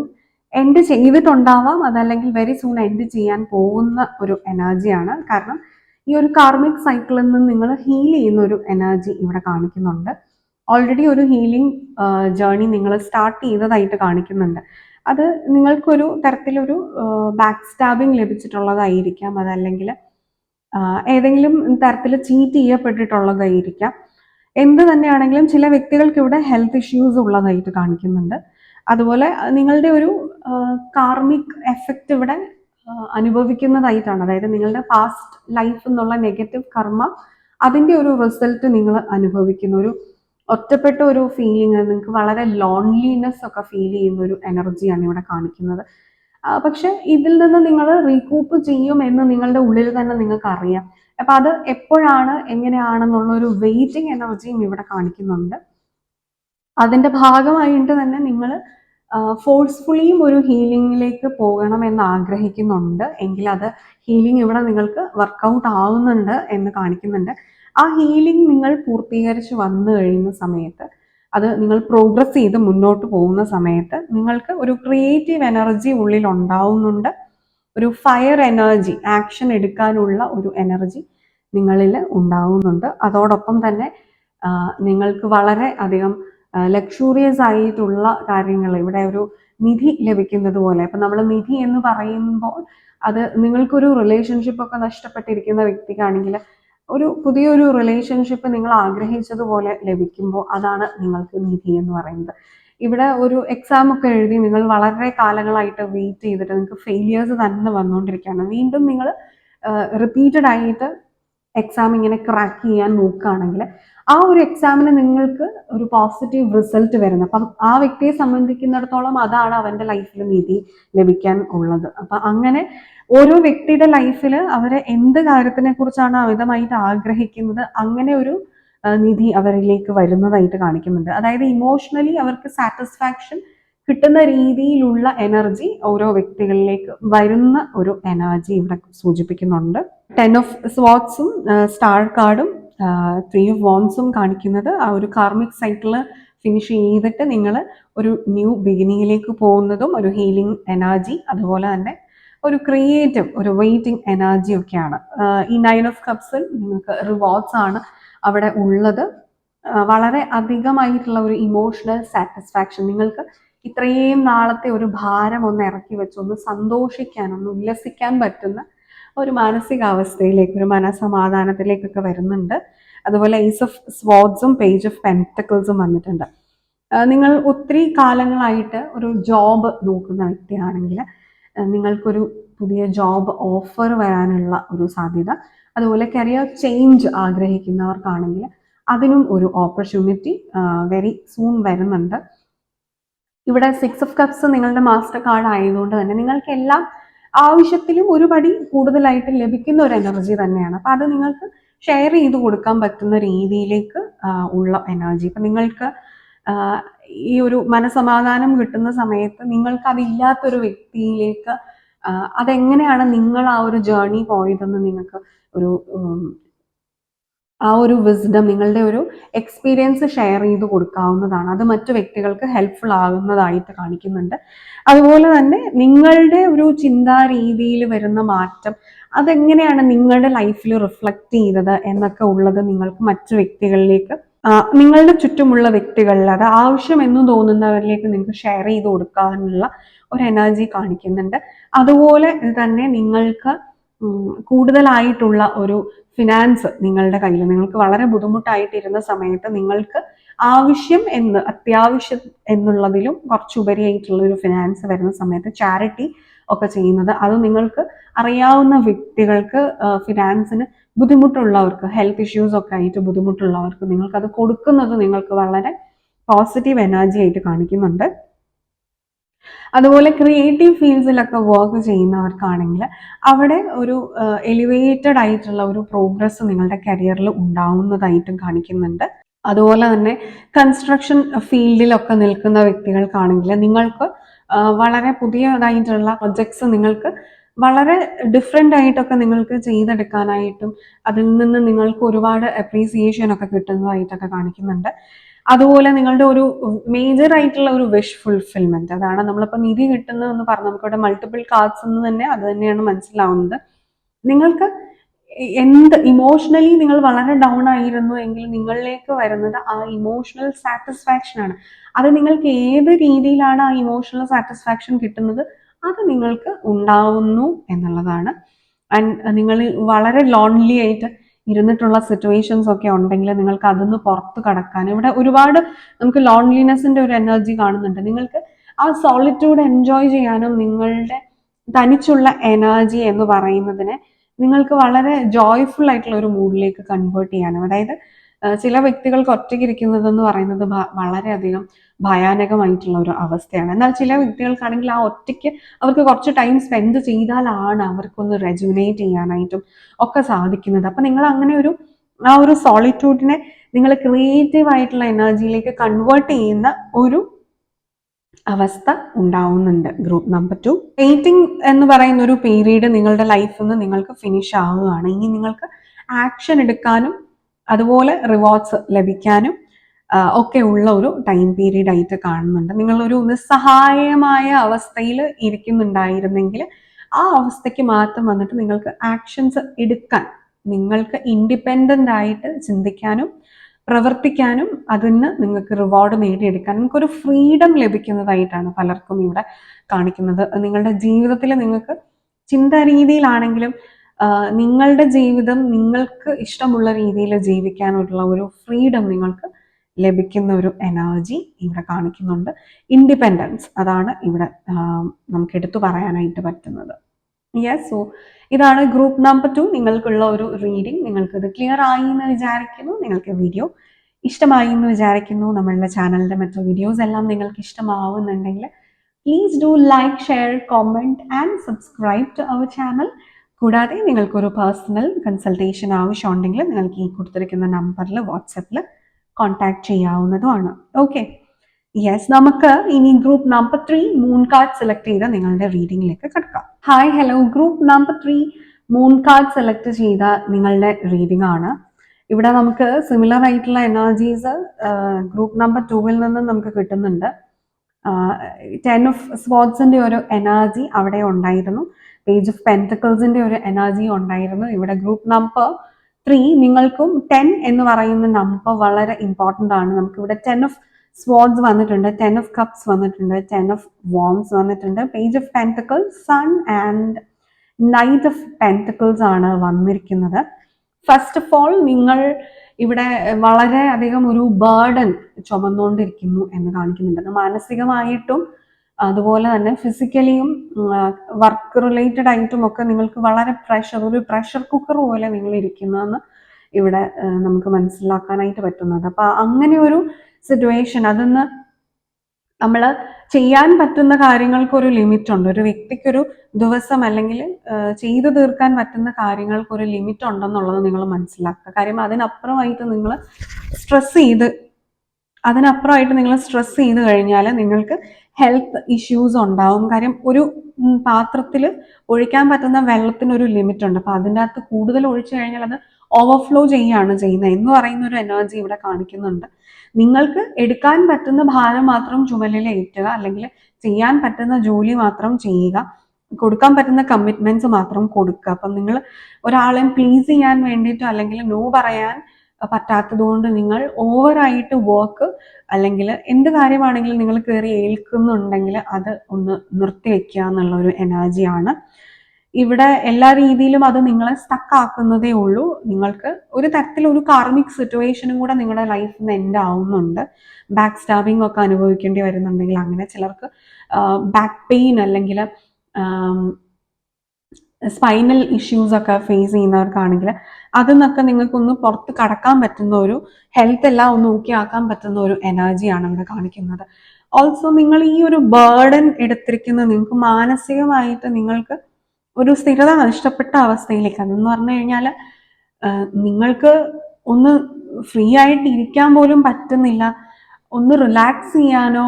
S1: end ചെയ്തിട്ടുണ്ടാവാം. അതല്ലെങ്കിൽ വെരി സൂൺ എൻഡ് ചെയ്യാൻ പോകുന്ന ഒരു എനർജിയാണ് കാരണം ഈ ഒരു കാർമിക് സൈക്കിളിൽ നിന്ന് നിങ്ങൾ ഹീൽ ചെയ്യുന്ന ഒരു എനർജി ഇവിടെ കാണിക്കുന്നുണ്ട്. ഓൾറെഡി ഒരു ഹീലിംഗ് ജേർണി നിങ്ങൾ സ്റ്റാർട്ട് ചെയ്തതായിട്ട് കാണിക്കുന്നുണ്ട്. അത് നിങ്ങൾക്കൊരു തരത്തിലൊരു ബാക്ക് സ്റ്റാബിങ് ലഭിച്ചിട്ടുള്ളതായിരിക്കാം. അതല്ലെങ്കിൽ ഏതെങ്കിലും തരത്തിൽ ചീറ്റ് ചെയ്യപ്പെട്ടിട്ടുള്ളതായിരിക്കാം. എന്ത് തന്നെയാണെങ്കിലും ചില വ്യക്തികൾക്ക് ഇവിടെ ഹെൽത്ത് ഇഷ്യൂസ് ഉള്ളതായിട്ട് കാണിക്കുന്നുണ്ട്. അതുപോലെ നിങ്ങളുടെ ഒരു കാർമിക് എഫക്റ്റ് ഇവിടെ അനുഭവിക്കുന്നതായിട്ടാണ്. അതായത് നിങ്ങളുടെ പാസ്റ്റ് ലൈഫ് എന്നുള്ള നെഗറ്റീവ് കർമ്മ അതിന്റെ ഒരു റിസൾട്ട് നിങ്ങൾ അനുഭവിക്കുന്ന. ഒരു ഒറ്റപ്പെട്ട ഒരു ഫീലിംഗ് നിങ്ങൾക്ക് വളരെ ലോൺലിനെസ് ഒക്കെ ഫീൽ ചെയ്യുന്ന ഒരു എനർജിയാണ് ഇവിടെ കാണിക്കുന്നത്. പക്ഷെ ഇതിൽ നിന്ന് നിങ്ങൾ റീകൂപ്പ് ചെയ്യും എന്ന് നിങ്ങളുടെ ഉള്ളിൽ തന്നെ നിങ്ങൾക്ക് അറിയാം അപ്പൊ അത് എപ്പോഴാണ് എങ്ങനെയാണെന്നുള്ള ഒരു വെയിറ്റിംഗ് എനർജിയും ഇവിടെ കാണിക്കുന്നുണ്ട്. അതിന്റെ ഭാഗമായിട്ട് തന്നെ നിങ്ങൾ ഫോഴ്സ്ഫുള്ളിയും ഒരു ഹീലിംഗിലേക്ക് പോകണം എന്ന് ആഗ്രഹിക്കുന്നുണ്ട്. എങ്കിൽ അത് ഹീലിംഗ് ഇവിടെ നിങ്ങൾക്ക് വർക്കൗട്ട് ആവുന്നുണ്ട് എന്ന് കാണിക്കുന്നുണ്ട്. ആ ഹീലിംഗ് നിങ്ങൾ പൂർത്തീകരിച്ച് വന്നു കഴിയുന്ന സമയത്ത് അത് നിങ്ങൾ പ്രോഗ്രസ് ചെയ്ത് മുന്നോട്ട് പോകുന്ന സമയത്ത് നിങ്ങൾക്ക് ഒരു ക്രിയേറ്റീവ് എനർജി ഉള്ളിൽ ഉണ്ടാവുന്നുണ്ട്. ഒരു ഫയർ എനർജി ആക്ഷൻ എടുക്കാനുള്ള ഒരു എനർജി നിങ്ങളിൽ ഉണ്ടാവുന്നുണ്ട്. അതോടൊപ്പം തന്നെ നിങ്ങൾക്ക് വളരെ അധികം ലക്ഷൂറിയസ് ആയിട്ടുള്ള കാര്യങ്ങൾ ഇവിടെ ഒരു നിധി ലഭിക്കുന്നത് പോലെ. അപ്പം നമ്മൾ നിധി എന്ന് പറയുമ്പോൾ അത് നിങ്ങൾക്കൊരു റിലേഷൻഷിപ്പ് ഒക്കെ നഷ്ടപ്പെട്ടിരിക്കുന്ന വ്യക്തിക്കാണെങ്കിൽ ഒരു പുതിയൊരു റിലേഷൻഷിപ്പ് നിങ്ങൾ ആഗ്രഹിച്ചതുപോലെ ലഭിക്കുമ്പോൾ അതാണ് നിങ്ങൾക്ക് നിധി എന്ന് പറയുന്നത്. ഇവിടെ ഒരു എക്സാം ഒക്കെ എഴുതി നിങ്ങൾ വളരെ കാലങ്ങളായിട്ട് വെയിറ്റ് ചെയ്തിട്ട് നിങ്ങൾക്ക് ഫെയിലിയേഴ്സ് തന്നെ വന്നുകൊണ്ടിരിക്കുകയാണ്. വീണ്ടും നിങ്ങൾ റിപ്പീറ്റഡ് ആയിട്ട് എക്സാം ഇങ്ങനെ ക്രാക്ക് ചെയ്യാൻ നോക്കുകയാണെങ്കിൽ ആ ഒരു എക്സാമിന് നിങ്ങൾക്ക് ഒരു പോസിറ്റീവ് റിസൾട്ട് വരുന്നത്. അപ്പം ആ വ്യക്തിയെ സംബന്ധിക്കുന്നിടത്തോളം അതാണ് അവന്റെ ലൈഫിൽ നീതി ലഭിക്കാൻ ഉള്ളത്. അപ്പം അങ്ങനെ ഓരോ വ്യക്തിയുടെ ലൈഫിൽ അവരെ എന്ത് കാര്യത്തിനെ കുറിച്ചാണ് അമിതമായിട്ട് ആഗ്രഹിക്കുന്നത് അങ്ങനെ ഒരു നിധി അവരിലേക്ക് വരുന്നതായിട്ട് കാണിക്കുന്നുണ്ട്. അതായത് ഇമോഷണലി അവർക്ക് സാറ്റിസ്ഫാക്ഷൻ കിട്ടുന്ന രീതിയിലുള്ള എനർജി ഓരോ വ്യക്തികളിലേക്ക് വരുന്ന ഒരു എനർജി ഇവിടെ സൂചിപ്പിക്കുന്നുണ്ട്. ടെൻ ഓഫ് സ്വാട്സും സ്റ്റാർ കാർഡും ത്രീ ഓഫ് വോൺസും കാണിക്കുന്നത് ആ ഒരു കാർമിക് സൈക്കിൾ ഫിനിഷ് ചെയ്തിട്ട് നിങ്ങൾ ഒരു ന്യൂ ബിഗിനിങ്ങിലേക്ക് പോകുന്നതും ഒരു ഹീലിംഗ് എനർജി അതുപോലെ തന്നെ ഒരു ക്രിയേറ്റീവ് ഒരു വെയിറ്റിംഗ് എനർജി ഒക്കെയാണ്. ഈ നയൻ ഓഫ് കപ്സിൽ നിങ്ങൾക്ക് റിവാർഡ്സ് ആണ് അവിടെ ഉള്ളത്. വളരെ അധികമായിട്ടുള്ള ഒരു ഇമോഷണൽ സാറ്റിസ്ഫാക്ഷൻ നിങ്ങൾക്ക് ഇത്രയും നാളത്തെ ഒരു ഭാരം ഒന്ന് ഇറക്കി വെച്ച് ഒന്ന് സന്തോഷിക്കാൻ ഒന്ന് ഉല്ലസിക്കാൻ പറ്റുന്ന ഒരു മാനസികാവസ്ഥയിലേക്ക് ഒരു മനസമാധാനത്തിലേക്കൊക്കെ വരുന്നുണ്ട്. അതുപോലെ ഏസ് ഓഫ് സ്വാഡ്സും പേജ് ഓഫ് പെന്റക്കിൾസും വന്നിട്ടുണ്ട്. നിങ്ങൾ ഒത്തിരി കാലങ്ങളായിട്ട് ഒരു ജോബ് നോക്കുന്ന വ്യക്തിയാണെങ്കിൽ നിങ്ങൾക്കൊരു പുതിയ ജോബ് ഓഫർ വരാനുള്ള ഒരു സാധ്യത. അതുപോലെ കരിയർ ചേഞ്ച് ആഗ്രഹിക്കുന്നവർക്കാണെങ്കിൽ അതിനും ഒരു ഓപ്പർച്യൂണിറ്റി വെരി സൂൺ വരുന്നുണ്ട്. ഇവിടെ സിക്സ് ഓഫ് കപ്സ് നിങ്ങളുടെ മാസ്റ്റർ കാർഡ് ആയതുകൊണ്ട് തന്നെ നിങ്ങൾക്ക് എല്ലാം ആവശ്യത്തിലും ഒരു പടി കൂടുതലായിട്ട് ലഭിക്കുന്ന ഒരു എനർജി തന്നെയാണ്. അപ്പം അത് നിങ്ങൾക്ക് ഷെയർ ചെയ്ത് കൊടുക്കാൻ പറ്റുന്ന രീതിയിലേക്ക് ഉള്ള എനർജി ഇപ്പം നിങ്ങൾക്ക് ഈ ഒരു മനസമാധാനം കിട്ടുന്ന സമയത്ത് നിങ്ങൾക്ക് അതില്ലാത്തൊരു വ്യക്തിയിലേക്ക് അതെങ്ങനെയാണ് നിങ്ങൾ ആ ഒരു ജേർണി പോയതെന്ന് നിങ്ങൾക്ക് ഒരു ആ ഒരു വിസ്ഡം നിങ്ങളുടെ ഒരു എക്സ്പീരിയൻസ് ഷെയർ ചെയ്ത് കൊടുക്കാവുന്നതാണ്. അത് മറ്റു വ്യക്തികൾക്ക് ഹെൽപ്ഫുൾ ആകുന്നതായിട്ട് കാണിക്കുന്നുണ്ട്. അതുപോലെ തന്നെ നിങ്ങളുടെ ഒരു ചിന്താ രീതിയിൽ വരുന്ന മാറ്റം അതെങ്ങനെയാണ് നിങ്ങളുടെ ലൈഫിൽ റിഫ്ലക്റ്റ് ചെയ്തത് എന്നൊക്കെ ഉള്ളത് നിങ്ങൾക്ക് മറ്റു വ്യക്തികളിലേക്ക് നിങ്ങളുടെ ചുറ്റുമുള്ള വ്യക്തികളിൽ അത് ആവശ്യമെന്ന് തോന്നുന്നവരിലേക്ക് നിങ്ങൾക്ക് ഷെയർ ചെയ്ത് കൊടുക്കാനുള്ള ഒരു എനർജി കാണിക്കുന്നുണ്ട്. അതുപോലെ തന്നെ നിങ്ങൾക്ക് കൂടുതലായിട്ടുള്ള ഒരു ഫിനാൻസ് നിങ്ങളുടെ കയ്യിൽ നിങ്ങൾക്ക് വളരെ ബുദ്ധിമുട്ടായിട്ടിരുന്ന സമയത്ത് നിങ്ങൾക്ക് ആവശ്യം എന്ന് അത്യാവശ്യം എന്നുള്ളതിലും കുറച്ചുപരിയായിട്ടുള്ള ഒരു ഫിനാൻസ് വരുന്ന സമയത്ത് ചാരിറ്റി ഒക്കെ ചെയ്യുന്നത്. അത് നിങ്ങൾക്ക് അറിയാവുന്ന വ്യക്തികൾക്ക് ഫിനാൻസിന് ബുദ്ധിമുട്ടുള്ളവർക്ക് ഹെൽത്ത് ഇഷ്യൂസ് ഒക്കെ ആയിട്ട് ബുദ്ധിമുട്ടുള്ളവർക്ക് നിങ്ങൾക്ക് അത് കൊടുക്കുന്നത് നിങ്ങൾക്ക് വളരെ പോസിറ്റീവ് എനർജി ആയിട്ട് കാണിക്കുന്നുണ്ട്. അതുപോലെ ക്രിയേറ്റീവ് ഫീൽഡ്സിലൊക്കെ വർക്ക് ചെയ്യുന്നവർക്കാണെങ്കിൽ അവിടെ ഒരു എലിവേറ്റഡ് ആയിട്ടുള്ള ഒരു പ്രോഗ്രസ് നിങ്ങളുടെ കരിയറിൽ ഉണ്ടാവുന്നതായിട്ടും കാണിക്കുന്നുണ്ട്. അതുപോലെ തന്നെ കൺസ്ട്രക്ഷൻ ഫീൽഡിലൊക്കെ നിൽക്കുന്ന വ്യക്തികൾക്കാണെങ്കിൽ നിങ്ങൾക്ക് വളരെ പുതിയതായിട്ടുള്ള പ്രൊജക്ട്സ് നിങ്ങൾക്ക് വളരെ ഡിഫറെന്റ് ആയിട്ടൊക്കെ നിങ്ങൾക്ക് ചെയ്തെടുക്കാനായിട്ടും അതിൽ നിന്ന് നിങ്ങൾക്ക് ഒരുപാട് അപ്രീസിയേഷൻ ഒക്കെ കിട്ടുന്നതായിട്ടൊക്കെ കാണിക്കുന്നുണ്ട്. അതുപോലെ നിങ്ങളുടെ ഒരു മേജർ ആയിട്ടുള്ള ഒരു വിഷ് ഫുൾഫിൽമെന്റ് അതാണ് നമ്മളിപ്പോൾ നിധി കിട്ടുന്നതെന്ന് നമുക്ക് നമുക്കിവിടെ മൾട്ടിപ്പിൾ കാർഡ്സ് എന്ന് തന്നെ അത് തന്നെയാണ് മനസ്സിലാവുന്നത്. നിങ്ങൾക്ക് എന്ത് ഇമോഷണലി നിങ്ങൾ വളരെ ഡൗൺ ആയിരുന്നു എങ്കിൽ നിങ്ങളിലേക്ക് വരുന്നത് ആ ഇമോഷണൽ സാറ്റിസ്ഫാക്ഷൻ ആണ്. അത് നിങ്ങൾക്ക് ഏത് രീതിയിലാണ് ആ ഇമോഷണൽ സാറ്റിസ്ഫാക്ഷൻ കിട്ടുന്നത്? അത് നിങ്ങൾക്ക് ഉണ്ടാവുന്നു എന്നുള്ളതാണ്. ആൻഡ് നിങ്ങൾ വളരെ ലോൺലി ആയിട്ട് ഇരുന്നിട്ടുള്ള സിറ്റുവേഷൻസ് ഒക്കെ ഉണ്ടെങ്കിൽ നിങ്ങൾക്ക് അതൊന്ന് പുറത്ത് കടക്കാൻ. ഇവിടെ ഒരുപാട് നമുക്ക് ലോൺലിനെസിന്റെ ഒരു എനർജി കാണുന്നുണ്ട്. നിങ്ങൾക്ക് ആ സോളിറ്റ്യൂഡ് എൻജോയ് ചെയ്യാനും നിങ്ങളുടെ തനിച്ചുള്ള എനർജി എന്ന് പറയുന്നതിനെ നിങ്ങൾക്ക് വളരെ ജോയ്ഫുൾ ആയിട്ടുള്ള ഒരു മൂഡിലേക്ക് കൺവേർട്ട് ചെയ്യാനും. അതായത് ചില വ്യക്തികൾക്ക് ഒറ്റയ്ക്ക് ഇരിക്കുന്നത് എന്ന് പറയുന്നത് വളരെയധികം ഭയാനകമായിട്ടുള്ള ഒരു അവസ്ഥയാണ്. എന്നാൽ ചില വ്യക്തികൾക്കാണെങ്കിൽ ആ ഒറ്റയ്ക്ക് അവർക്ക് കുറച്ച് ടൈം സ്പെൻഡ് ചെയ്താലാണ് അവർക്കൊന്ന് റെജുനേറ്റ് ചെയ്യാനായിട്ടും ഒക്കെ സാധിക്കുന്നത്. അപ്പൊ നിങ്ങൾ അങ്ങനെ ഒരു ആ ഒരു സോളിറ്റ്യൂഡിനെ നിങ്ങൾ ക്രിയേറ്റീവ് ആയിട്ടുള്ള എനർജിയിലേക്ക് കൺവേർട്ട് ചെയ്യുന്ന ഒരു അവസ്ഥ ഉണ്ടാവുന്നുണ്ട്. ഗ്രൂപ്പ് നമ്പർ ടു വെയിറ്റിംഗ് എന്ന് പറയുന്ന ഒരു പീരീഡ് നിങ്ങളുടെ ലൈഫിൽ നിന്ന് നിങ്ങൾക്ക് ഫിനിഷ് ആവുകയാണ്. ഇനി നിങ്ങൾക്ക് ആക്ഷൻ എടുക്കാനും അതുപോലെ റിവാർഡ്സ് ലഭിക്കാനും ഒക്കെ ഉള്ള ഒരു ടൈം പീരീഡ് ആയിട്ട് കാണുന്നുണ്ട്. നിങ്ങളൊരു നിസ്സഹായമായ അവസ്ഥയിൽ ഇരിക്കുന്നുണ്ടായിരുന്നെങ്കിൽ ആ അവസ്ഥയ്ക്ക് മാറ്റം വന്നിട്ട് നിങ്ങൾക്ക് ആക്ഷൻസ് എടുക്കാൻ നിങ്ങൾക്ക് ഇൻഡിപെൻഡന്റ് ആയിട്ട് ചിന്തിക്കാനും പ്രവർത്തിക്കാനും അതിന് നിങ്ങൾക്ക് റിവാർഡ് നേടിയെടുക്കാൻ നിങ്ങൾക്കൊരു ഫ്രീഡം ലഭിക്കുന്നതായിട്ടാണ് പലർക്കും ഇവിടെ കാണിക്കുന്നത്. നിങ്ങളുടെ ജീവിതത്തിൽ നിങ്ങൾക്ക് ചിന്താ രീതിയിലാണെങ്കിലും നിങ്ങളുടെ ജീവിതം നിങ്ങൾക്ക് ഇഷ്ടമുള്ള രീതിയിൽ ജീവിക്കാനുള്ള ഒരു ഫ്രീഡം നിങ്ങൾക്ക് ലഭിക്കുന്ന ഒരു എനർജി ഇവിടെ കാണിക്കുന്നുണ്ട്. ഇൻഡിപെൻഡൻസ് അതാണ് ഇവിടെ നമുക്ക് എടുത്തു പറയാനായിട്ട് പറ്റുന്നത്. യെസ് സോ ഇതാണ് ഗ്രൂപ്പ് നമ്പർ ടു നിങ്ങൾക്കുള്ള ഒരു റീഡിംഗ് നിങ്ങൾക്കത് ക്ലിയർ ആയി എന്ന് വിചാരിക്കുന്നു. നിങ്ങൾക്ക് വീഡിയോ ഇഷ്ടമായി എന്ന് വിചാരിക്കുന്നു. നമ്മളുടെ ചാനലിന്റെ മറ്റു വീഡിയോസ് എല്ലാം നിങ്ങൾക്ക് ഇഷ്ടമാവുന്നുണ്ടെങ്കിൽ please do like share comment and subscribe to our channel കൂടാതെ നിങ്ങൾക്കൊരു പേഴ്സണൽ കൺസൾട്ടേഷൻ ആവശ്യമുണ്ടെങ്കിൽ നിങ്ങൾക്ക് ഈ കൊടുത്തിരിക്കുന്ന നമ്പറിൽ വാട്സപ്പിൽ കോൺടാക്ട് ചെയ്യാവുന്നതുമാണ്. ഓക്കെ യെസ് നമുക്ക് ഇനി group number three moon card select ചെയ്ത് നിങ്ങളുടെ റീഡിംഗിലേക്ക് കിടക്കാം. Hi hello group number three moon card select ചെയ്ത നിങ്ങളുടെ റീഡിംഗ് ആണ്. ഇവിടെ നമുക്ക് സിമിലർ ആയിട്ടുള്ള എനർജീസ് ഗ്രൂപ്പ് നമ്പർ ടൂവിൽ നിന്ന് നമുക്ക് കിട്ടുന്നുണ്ട്. ടെൻ ഓഫ് സ്പോർട്സിന്റെ ഒരു എനർജി അവിടെ ഉണ്ടായിരുന്നു. പേജ് ഓഫ് പെന്റക്കിൾസിന്റെ ഒരു എനർജി ഉണ്ടായിരുന്നു. ഇവിടെ ഗ്രൂപ്പ് നമ്പർ ത്രീ നിങ്ങൾക്കും ടെൻ എന്ന് പറയുന്ന നമ്പർ വളരെ ഇമ്പോർട്ടന്റ് ആണ്. നമുക്ക് ഇവിടെ ടെൻ ഓഫ് സ്വാർഡ്സ് വന്നിട്ടുണ്ട് ടെൻ ഓഫ് കപ്സ് വന്നിട്ടുണ്ട് ടെൻ ഓഫ് വോംസ് വന്നിട്ടുണ്ട്. Page of pentacles sun and knight of pentacles ആണ് വന്നിരിക്കുന്നത്. ഫസ്റ്റ് ഓഫ് ഓൾ നിങ്ങൾ ഇവിടെ വളരെ അധികം ഒരു ബേർഡൻ ചുമന്നുകൊണ്ടിരിക്കുന്നു എന്ന് കാണിക്കുന്നുണ്ട്. മാനസികമായിട്ടും അതുപോലെ തന്നെ ഫിസിക്കലിയും വർക്ക് റിലേറ്റഡ് ആയിട്ടും ഒക്കെ നിങ്ങൾക്ക് വളരെ പ്രഷർ ഒരു പ്രഷർ കുക്കർ പോലെ നിങ്ങൾ ഇരിക്കുന്നതെന്ന് ഇവിടെ നമുക്ക് മനസ്സിലാക്കാനായിട്ട് പറ്റുന്നത്. അപ്പൊ അങ്ങനെ ഒരു സിറ്റുവേഷൻ അതൊന്ന് നമ്മൾ ചെയ്യാൻ പറ്റുന്ന കാര്യങ്ങൾക്കൊരു ലിമിറ്റ് ഉണ്ട് ഒരു വ്യക്തിക്കൊരു ദിവസം അല്ലെങ്കിൽ ചെയ്തു തീർക്കാൻ പറ്റുന്ന കാര്യങ്ങൾക്കൊരു ലിമിറ്റ് ഉണ്ടെന്നുള്ളത് നിങ്ങൾ മനസ്സിലാക്കുക. കാര്യം അതിനപ്പുറമായിട്ട് നിങ്ങൾ സ്ട്രെസ് ചെയ്ത് അതിനപ്പുറമായിട്ട് നിങ്ങൾ സ്ട്രെസ് ചെയ്ത് കഴിഞ്ഞാൽ നിങ്ങൾക്ക് ഹെൽത്ത് ഇഷ്യൂസ് ഉണ്ടാവും. കാര്യം ഒരു പാത്രത്തിൽ ഒഴിക്കാൻ പറ്റുന്ന വെള്ളത്തിന് ഒരു ലിമിറ്റ് ഉണ്ട്. അപ്പൊ അതിന്റെ അകത്ത് കൂടുതൽ ഒഴിച്ചു കഴിഞ്ഞാൽ അത് ഓവർഫ്ലോ ചെയ്യുകയാണ് ചെയ്യുന്നത് എന്ന് പറയുന്ന ഒരു എനർജി ഇവിടെ കാണിക്കുന്നുണ്ട്. നിങ്ങൾക്ക് എടുക്കാൻ പറ്റുന്ന ഭാരം മാത്രം ചുമലിൽ ഏറ്റുക അല്ലെങ്കിൽ ചെയ്യാൻ പറ്റുന്ന ജോലി മാത്രം ചെയ്യുക കൊടുക്കാൻ പറ്റുന്ന കമ്മിറ്റ്മെന്റ്സ് മാത്രം കൊടുക്കുക. അപ്പം നിങ്ങൾ ഒരാളെയും പ്ലീസ് ചെയ്യാൻ വേണ്ടിയിട്ടോ അല്ലെങ്കിൽ നോ പറയാൻ പറ്റാത്തത് കൊണ്ട് നിങ്ങൾ ഓവറായിട്ട് വർക്ക് അല്ലെങ്കിൽ എന്ത് കാര്യമാണെങ്കിലും നിങ്ങൾ കയറി ഏൽക്കുന്നുണ്ടെങ്കിൽ അത് ഒന്ന് നിർത്തിവെക്കുക എന്നുള്ള ഒരു എനർജിയാണ് ഇവിടെ എല്ലാ രീതിയിലും അത് നിങ്ങളെ സ്റ്റക്ക് ആക്കുന്നതേ ഉള്ളൂ. നിങ്ങൾക്ക് ഒരു തരത്തിൽ ഒരു കാർമിക് സിറ്റുവേഷനും കൂടെ നിങ്ങളുടെ ലൈഫിൽ നിന്ന് എൻഡ് ആവുന്നുണ്ട്. ബാക്ക് സ്റ്റാബിംഗ് ഒക്കെ അനുഭവിക്കേണ്ടി വരുന്നുണ്ടെങ്കിൽ അങ്ങനെ ചിലർക്ക് ബാക്ക് പെയിൻ അല്ലെങ്കിൽ സ്പൈനൽ ഇഷ്യൂസ് ഒക്കെ ഫേസ് ചെയ്യുന്നവർക്കാണെങ്കിൽ അതിൽ നിന്നൊക്കെ നിങ്ങൾക്കൊന്ന് പുറത്ത് കടക്കാൻ പറ്റുന്ന ഒരു ഹെൽത്ത് എല്ലാം ഒന്ന് ഓക്കെ ആക്കാൻ പറ്റുന്ന ഒരു എനർജിയാണ് ഇവിടെ കാണിക്കുന്നത്. ഓൾസോ നിങ്ങൾ ഈ ഒരു ബേർഡൻ എടുത്തിരിക്കുന്ന നിങ്ങൾക്ക് മാനസികമായിട്ട് നിങ്ങൾക്ക് ഒരു സ്ഥിരത നഷ്ടപ്പെട്ട അവസ്ഥയിലേക്ക് അതെന്ന് പറഞ്ഞു കഴിഞ്ഞാൽ നിങ്ങൾക്ക് ഒന്ന് ഫ്രീ ആയിട്ട് ഇരിക്കാൻ പോലും പറ്റുന്നില്ല. ഒന്ന് റിലാക്സ് ചെയ്യാനോ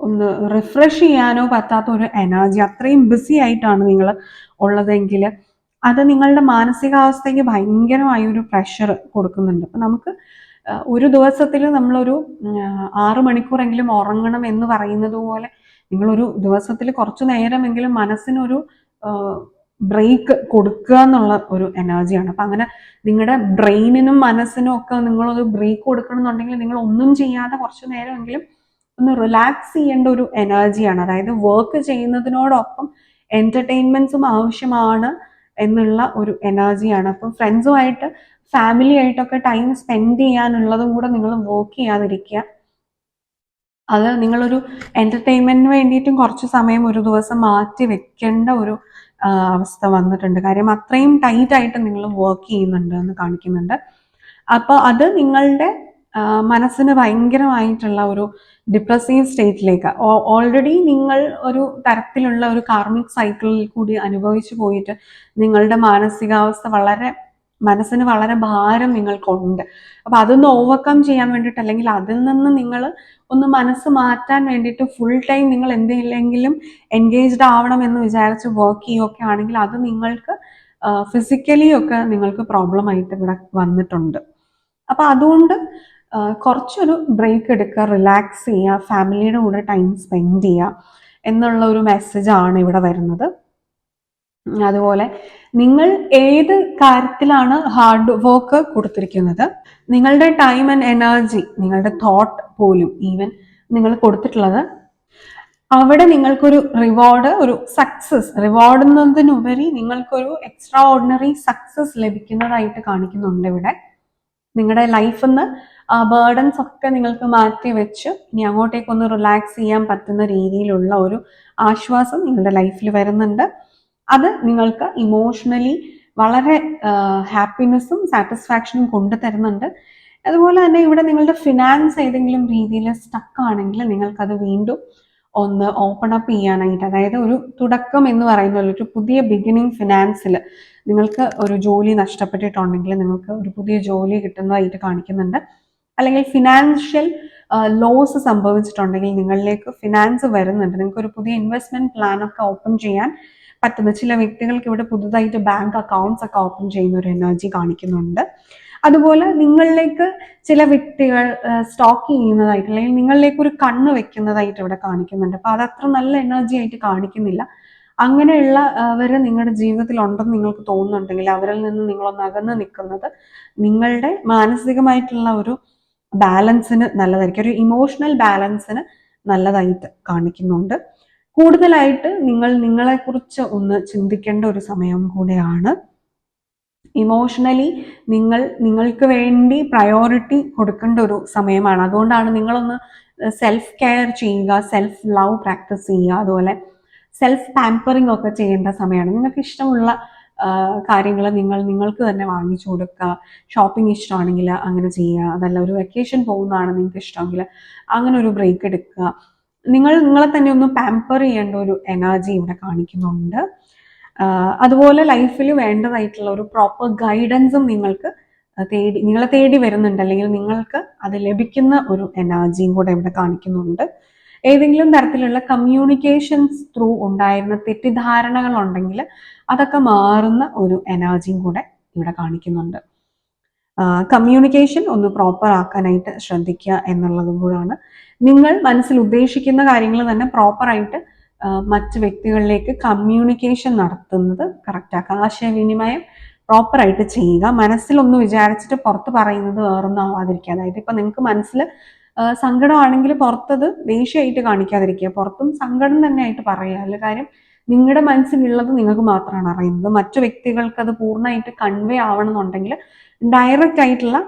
S1: ഒന്ന് റിഫ്രഷ് ചെയ്യാനോ പറ്റാത്ത ഒരു എനർജി അത്രയും ബിസി ആയിട്ടാണ് നിങ്ങൾ ഉള്ളതെങ്കിൽ അത് നിങ്ങളുടെ മാനസികാവസ്ഥയ്ക്ക് ഭയങ്കരമായ ഒരു പ്രഷർ കൊടുക്കുന്നുണ്ട്. അപ്പം നമുക്ക് ഒരു ദിവസത്തിൽ നമ്മളൊരു ആറ് മണിക്കൂറെങ്കിലും ഉറങ്ങണം എന്ന് പറയുന്നത് പോലെ നിങ്ങളൊരു ദിവസത്തിൽ കുറച്ചു നേരമെങ്കിലും മനസ്സിനൊരു ബ്രേക്ക് കൊടുക്കുക എന്നുള്ള ഒരു എനർജിയാണ് അപ്പം അങ്ങനെ നിങ്ങളുടെ ബ്രെയിനിനും മനസ്സിനും ഒക്കെ നിങ്ങളൊരു ബ്രേക്ക് കൊടുക്കണം എന്നുണ്ടെങ്കിൽ നിങ്ങൾ ഒന്നും ചെയ്യാതെ കുറച്ചു നേരമെങ്കിലും ഒന്ന് റിലാക്സ് ചെയ്യേണ്ട ഒരു എനർജിയാണ് അതായത് വർക്ക് ചെയ്യുന്നതിനോടൊപ്പം എന്റർടൈൻമെന്റ്സും ആവശ്യമാണ്. എന്നുള്ള ഒരു എനർജിയാണ് അപ്പം ഫ്രണ്ട്സുമായിട്ട് ഫാമിലി ആയിട്ടൊക്കെ ടൈം സ്പെൻഡ് ചെയ്യാനുള്ളതും കൂടെ നിങ്ങൾ വർക്ക് ചെയ്യാതിരിക്കുക. അത് നിങ്ങളൊരു എന്റർടൈൻമെന്റിന് വേണ്ടിയിട്ടും കുറച്ച് സമയം ഒരു ദിവസം മാറ്റി വെക്കേണ്ട ഒരു അവസ്ഥ വന്നിട്ടുണ്ട്. കാര്യം അത്രയും ടൈറ്റ് ആയിട്ട് നിങ്ങൾ വർക്ക് ചെയ്യുന്നുണ്ട് എന്ന് കാണിക്കുന്നുണ്ട്. അപ്പോൾ അത് നിങ്ങളുടെ മനസ്സിന് ഭയങ്കരമായിട്ടുള്ള ഒരു ഡിപ്രസീവ് സ്റ്റേറ്റിലേക്ക് ഓൾറെഡി നിങ്ങൾ ഒരു തരത്തിലുള്ള ഒരു കാർമിക് സൈക്കിളിൽ കൂടി അനുഭവിച്ചു പോയിട്ട് നിങ്ങളുടെ മാനസികാവസ്ഥ വളരെ മനസ്സിന് വളരെ ഭാരം നിങ്ങൾക്കുണ്ട്. അപ്പൊ അതൊന്ന് ഓവർകം ചെയ്യാൻ വേണ്ടിയിട്ട് അല്ലെങ്കിൽ അതിൽ നിന്ന് നിങ്ങൾ ഒന്ന് മനസ്സ് മാറ്റാൻ വേണ്ടിയിട്ട് ഫുൾ ടൈം നിങ്ങൾ എന്തെങ്കിലും എൻഗേജ്ഡ് ആവണം എന്ന് വിചാരിച്ച് വർക്ക് ചെയ്യുകയൊക്കെ ആണെങ്കിൽ അത് നിങ്ങൾക്ക് ഫിസിക്കലി ഒക്കെ നിങ്ങൾക്ക് പ്രോബ്ലം ആയിട്ട് ഇവിടെ വന്നിട്ടുണ്ട്. അപ്പൊ അതുകൊണ്ട് കുറച്ചൊരു ബ്രേക്ക് എടുക്കുക റിലാക്സ് ചെയ്യുക ഫാമിലിയുടെ കൂടെ ടൈം സ്പെൻഡ് ചെയ്യുക എന്നുള്ള ഒരു മെസ്സേജാണ് ഇവിടെ വരുന്നത്. അതുപോലെ നിങ്ങൾ ഏത് കാര്യത്തിലാണ് ഹാർഡ് വർക്ക് കൊടുത്തിരിക്കുന്നത്? നിങ്ങളുടെ ടൈം ആൻഡ് എനർജി നിങ്ങളുടെ തോട്ട് പോലും ഈവൻ നിങ്ങൾ കൊടുത്തിട്ടുള്ളത് അവിടെ നിങ്ങൾക്കൊരു റിവാർഡ് ഒരു സക്സസ് റിവാർഡ് എന്നതിനുപരി നിങ്ങൾക്കൊരു എക്സ്ട്രാ ഓർഡിനറി സക്സസ് ലഭിക്കുന്നതായിട്ട് കാണിക്കുന്നുണ്ട് ഇവിടെ. നിങ്ങളുടെ ലൈഫിൽ നിന്ന് ആ ബേർഡൻസ് ഒക്കെ നിങ്ങൾക്ക് മാറ്റി വെച്ച് ഇനി അങ്ങോട്ടേക്കൊന്ന് റിലാക്സ് ചെയ്യാൻ പറ്റുന്ന രീതിയിലുള്ള ഒരു ആശ്വാസം നിങ്ങളുടെ ലൈഫിൽ വരുന്നുണ്ട്. അത് നിങ്ങൾക്ക് ഇമോഷണലി വളരെ ഹാപ്പിനെസ്സും സാറ്റിസ്ഫാക്ഷനും കൊണ്ടു തരുന്നുണ്ട്. അതുപോലെ തന്നെ ഇവിടെ നിങ്ങളുടെ ഫിനാൻസ് ഏതെങ്കിലും രീതിയിൽ സ്റ്റക്ക് ആണെങ്കിൽ നിങ്ങൾക്കത് വീണ്ടും ഒന്ന് ഓപ്പൺ അപ്പ് ചെയ്യാനായിട്ട് അതായത് ഒരു തുടക്കം എന്ന് പറയുന്ന ഒരു പുതിയ ബിഗിനിങ് ഫിനാൻസിൽ നിങ്ങൾക്ക് ഒരു ജോലി നഷ്ടപ്പെട്ടിട്ടുണ്ടെങ്കിൽ നിങ്ങൾക്ക് ഒരു പുതിയ ജോലി കിട്ടുന്നതായിട്ട് കാണിക്കുന്നുണ്ട്. അല്ലെങ്കിൽ ഫിനാൻഷ്യൽ ലോസ് സംഭവിച്ചിട്ടുണ്ടെങ്കിൽ നിങ്ങളിലേക്ക് ഫിനാൻസ് വരുന്നുണ്ട്. നിങ്ങൾക്ക് ഒരു പുതിയ ഇൻവെസ്റ്റ്മെന്റ് പ്ലാൻ ഒക്കെ ഓപ്പൺ ചെയ്യാൻ പറ്റുന്ന ചില വ്യക്തികൾക്ക് ഇവിടെ പുതുതായിട്ട് ബാങ്ക് അക്കൗണ്ട്സ് ഒക്കെ ഓപ്പൺ ചെയ്യുന്ന ഒരു എനർജി കാണിക്കുന്നുണ്ട്. അതുപോലെ നിങ്ങളിലേക്ക് ചില വ്യക്തികൾ സ്റ്റോക്ക് ചെയ്യുന്നതായിട്ട് അല്ലെങ്കിൽ നിങ്ങളിലേക്ക് ഒരു കണ്ണ് വെക്കുന്നതായിട്ട് ഇവിടെ കാണിക്കുന്നുണ്ട്. അപ്പൊ അത് അത്ര നല്ല എനർജി ആയിട്ട് കാണിക്കുന്നില്ല. അങ്ങനെയുള്ള അവർ നിങ്ങളുടെ ജീവിതത്തിൽ ഉണ്ടെന്ന് നിങ്ങൾക്ക് തോന്നുന്നുണ്ടെങ്കിൽ അവരിൽ നിന്ന് നിങ്ങളൊന്ന് അകന്ന് നിൽക്കുന്നത് നിങ്ങളുടെ മാനസികമായിട്ടുള്ള ഒരു ബാലൻസിന് നല്ലതായിരിക്കും. ഒരു ഇമോഷണൽ ബാലൻസിന് നല്ലതായിട്ട് കാണിക്കുന്നുണ്ട്. കൂടുതലായിട്ട് നിങ്ങൾ നിങ്ങളെക്കുറിച്ച് ഒന്ന് ചിന്തിക്കേണ്ട ഒരു സമയം കൂടെയാണ്. ഇമോഷണലി നിങ്ങൾ നിങ്ങൾക്ക് വേണ്ടി പ്രയോറിറ്റി കൊടുക്കേണ്ട ഒരു സമയമാണ്. അതുകൊണ്ടാണ് നിങ്ങളൊന്ന് സെൽഫ് കെയർ ചെയ്യുക സെൽഫ് ലവ് പ്രാക്ടീസ് ചെയ്യുക. അതുപോലെ സെൽഫ് പാമ്പറിങ് ഒക്കെ ചെയ്യേണ്ട സമയമാണ്. നിങ്ങൾക്ക് ഇഷ്ടമുള്ള കാര്യങ്ങൾ നിങ്ങൾ നിങ്ങൾക്ക് തന്നെ വാങ്ങിച്ചു കൊടുക്കുക. ഷോപ്പിംഗ് ഇഷ്ടമാണെങ്കിൽ അങ്ങനെ ചെയ്യുക. അതല്ല ഒരു വെക്കേഷൻ പോകുന്നതാണ് നിങ്ങൾക്ക് ഇഷ്ടമെങ്കിൽ അങ്ങനെ ഒരു ബ്രേക്ക് എടുക്കുക. നിങ്ങൾ നിങ്ങളെ തന്നെ ഒന്ന് പാമ്പർ ചെയ്യേണ്ട ഒരു എനർജി ഇവിടെ കാണിക്കുന്നുണ്ട്. അതുപോലെ ലൈഫിൽ വേണ്ടതായിട്ടുള്ള ഒരു പ്രോപ്പർ ഗൈഡൻസും നിങ്ങൾക്ക് തേടി നിങ്ങളെ തേടി വരുന്നുണ്ട്. അല്ലെങ്കിൽ നിങ്ങൾക്ക് അത് ലഭിക്കുന്ന ഒരു എനർജിയും കൂടെ ഇവിടെ കാണിക്കുന്നുണ്ട്. ഏതെങ്കിലും തരത്തിലുള്ള കമ്മ്യൂണിക്കേഷൻസ് ത്രൂ ഉണ്ടായിരുന്ന തെറ്റിദ്ധാരണകൾ ഉണ്ടെങ്കിൽ അതൊക്കെ മാറുന്ന ഒരു എനർജിയും കൂടെ ഇവിടെ കാണിക്കുന്നുണ്ട്. കമ്മ്യൂണിക്കേഷൻ ഒന്ന് പ്രോപ്പർ ആക്കാനായിട്ട് ശ്രദ്ധിക്കുക എന്നുള്ളതും കൂടാണ്. നിങ്ങൾ മനസ്സിൽ ഉദ്ദേശിക്കുന്ന കാര്യങ്ങൾ തന്നെ പ്രോപ്പറായിട്ട് മറ്റ് വ്യക്തികളിലേക്ക് കമ്മ്യൂണിക്കേഷൻ നടത്തുന്നത് കറക്റ്റാക്കുക ആശയവിനിമയം പ്രോപ്പറായിട്ട് ചെയ്യുക. മനസ്സിലൊന്ന് വിചാരിച്ചിട്ട് പുറത്ത് പറയുന്നത് വേറൊന്നും ആവാതിരിക്കുക. അതായത് ഇപ്പം നിങ്ങൾക്ക് മനസ്സിൽ സങ്കടമാണെങ്കിൽ പുറത്തത് ദേഷ്യമായിട്ട് കാണിക്കാതിരിക്കുക. പുറത്തും സങ്കടം തന്നെ ആയിട്ട് അല്ല കാര്യം നിങ്ങളുടെ മനസ്സിലുള്ളത് നിങ്ങൾക്ക് മാത്രമാണ് അറിയുന്നത്. മറ്റു വ്യക്തികൾക്ക് അത് പൂർണമായിട്ട് കൺവേ ആവണമെന്നുണ്ടെങ്കിൽ ഡയറക്റ്റ് ആയിട്ടുള്ള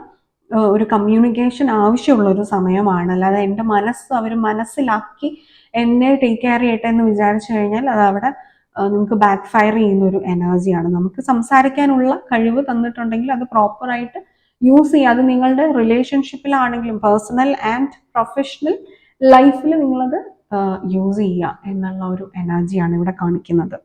S1: ഒരു കമ്മ്യൂണിക്കേഷൻ ആവശ്യമുള്ള ഒരു സമയമാണ്. അല്ലാതെ എന്റെ മനസ്സ് അവർ മനസ്സിലാക്കി എന്നെ ടേക്ക് കെയർ ചെയ്യട്ടെ എന്ന് വിചാരിച്ചു കഴിഞ്ഞാൽ അത് അവിടെ നിങ്ങൾക്ക് ബാക്ക് ഫയർ ചെയ്യുന്ന ഒരു എനർജിയാണ് നമുക്ക് സംസാരിക്കാനുള്ള കഴിവ് തന്നിട്ടുണ്ടെങ്കിൽ അത് പ്രോപ്പറായിട്ട് യൂസ് ചെയ്യുക അത് നിങ്ങളുടെ റിലേഷൻഷിപ്പിലാണെങ്കിലും പേഴ്സണൽ ആൻഡ് പ്രൊഫഷണൽ ലൈഫിൽ നിങ്ങളത് യൂസ് ചെയ്യുക എന്നുള്ള ഒരു എനർജിയാണ് ഇവിടെ കാണിക്കുന്നത്.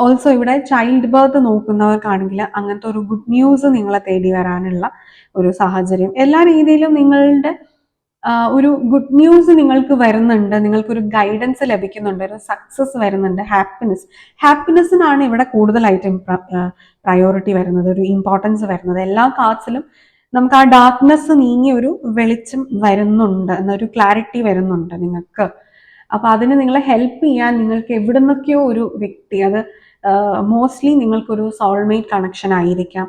S1: ഓൾസോ ഇവിടെ ചൈൽഡ് ബർത്ത് നോക്കുന്നവർക്കാണെങ്കിൽ അങ്ങനത്തെ ഒരു ഗുഡ് ന്യൂസ് നിങ്ങളെ തേടി വരാനുള്ള ഒരു സാഹചര്യം. എല്ലാ രീതിയിലും നിങ്ങളുടെ ഒരു ഗുഡ് ന്യൂസ് നിങ്ങൾക്ക് വരുന്നുണ്ട് നിങ്ങൾക്കൊരു ഗൈഡൻസ് ലഭിക്കുന്നുണ്ട് ഒരു സക്സസ് വരുന്നുണ്ട് ഹാപ്പിനെസ് ഹാപ്പിനെസ്സിനാണ് ഇവിടെ കൂടുതലായിട്ട് പ്രയോറിറ്റി വരുന്നത് ഒരു ഇമ്പോർട്ടൻസ് വരുന്നത്. എല്ലാ കാർഡ്സിലും നമുക്ക് ആ ഡാർക്ക്നെസ് നീങ്ങി ഒരു വെളിച്ചം വരുന്നുണ്ട് എന്നൊരു ക്ലാരിറ്റി വരുന്നുണ്ട് നിങ്ങൾക്ക്. അപ്പൊ അതിന് നിങ്ങളെ ഹെൽപ്പ് ചെയ്യാൻ നിങ്ങൾക്ക് എവിടെ നിന്നൊക്കെയോ ഒരു വ്യക്തി അത് മോസ്റ്റ്ലി നിങ്ങൾക്കൊരു സോൾമേറ്റ് കണക്ഷൻ ആയിരിക്കാം.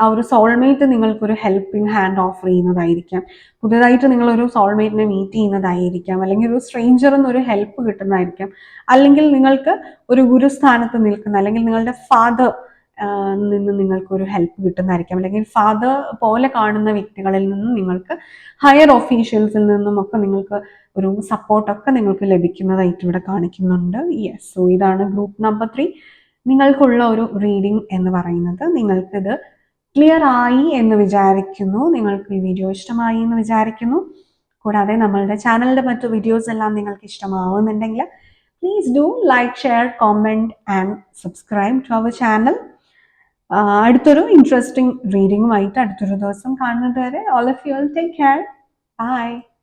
S1: ആ ഒരു സോൾമേറ്റ് നിങ്ങൾക്കൊരു ഹെൽപ്പിംഗ് ഹാൻഡ് ഓഫർ ചെയ്യുന്നതായിരിക്കാം. പുതിയതായിട്ട് നിങ്ങളൊരു സോൾമേറ്റിനെ മീറ്റ് ചെയ്യുന്നതായിരിക്കാം. അല്ലെങ്കിൽ ഒരു സ്ട്രേഞ്ചറിൽ നിന്ന് ഒരു ഹെൽപ്പ് കിട്ടുന്നതായിരിക്കാം. അല്ലെങ്കിൽ നിങ്ങൾക്ക് ഒരു ഗുരുസ്ഥാനത്ത് നിൽക്കുന്ന അല്ലെങ്കിൽ നിങ്ങളുടെ ഫാദർ നിന്ന് നിങ്ങൾക്ക് ഒരു ഹെൽപ്പ് കിട്ടുന്നതായിരിക്കാം. അല്ലെങ്കിൽ ഫാദർ പോലെ കാണുന്ന വ്യക്തികളിൽ നിന്നും നിങ്ങൾക്ക് ഹയർ ഓഫീഷ്യൽസിൽ നിന്നും ഒക്കെ നിങ്ങൾക്ക് ഒരു സപ്പോർട്ടൊക്കെ നിങ്ങൾക്ക് ലഭിക്കുന്നതായിട്ട് ഇവിടെ കാണിക്കുന്നുണ്ട്. യെസ് സോ ഇതാണ് ഗ്രൂപ്പ് നമ്പർ ത്രീ നിങ്ങൾക്കുള്ള ഒരു റീഡിംഗ് എന്ന് പറയുന്നത്. നിങ്ങൾക്കിത് ക്ലിയർ ആയി എന്ന് വിചാരിക്കുന്നു. നിങ്ങൾക്ക് ഈ വീഡിയോ ഇഷ്ടമായി എന്ന് വിചാരിക്കുന്നു. കൂടാതെ നമ്മളുടെ ചാനലിന്റെ മറ്റു വീഡിയോസ് എല്ലാം നിങ്ങൾക്ക് ഇഷ്ടമാവുന്നുണ്ടെങ്കിൽ please do like share comment and subscribe to our channel അടുത്തൊരു ഇൻട്രസ്റ്റിംഗ് റീഡിങ്ങുമായിട്ട് അടുത്തൊരു ദിവസം കാണുന്നത് വരെ all of you take care bye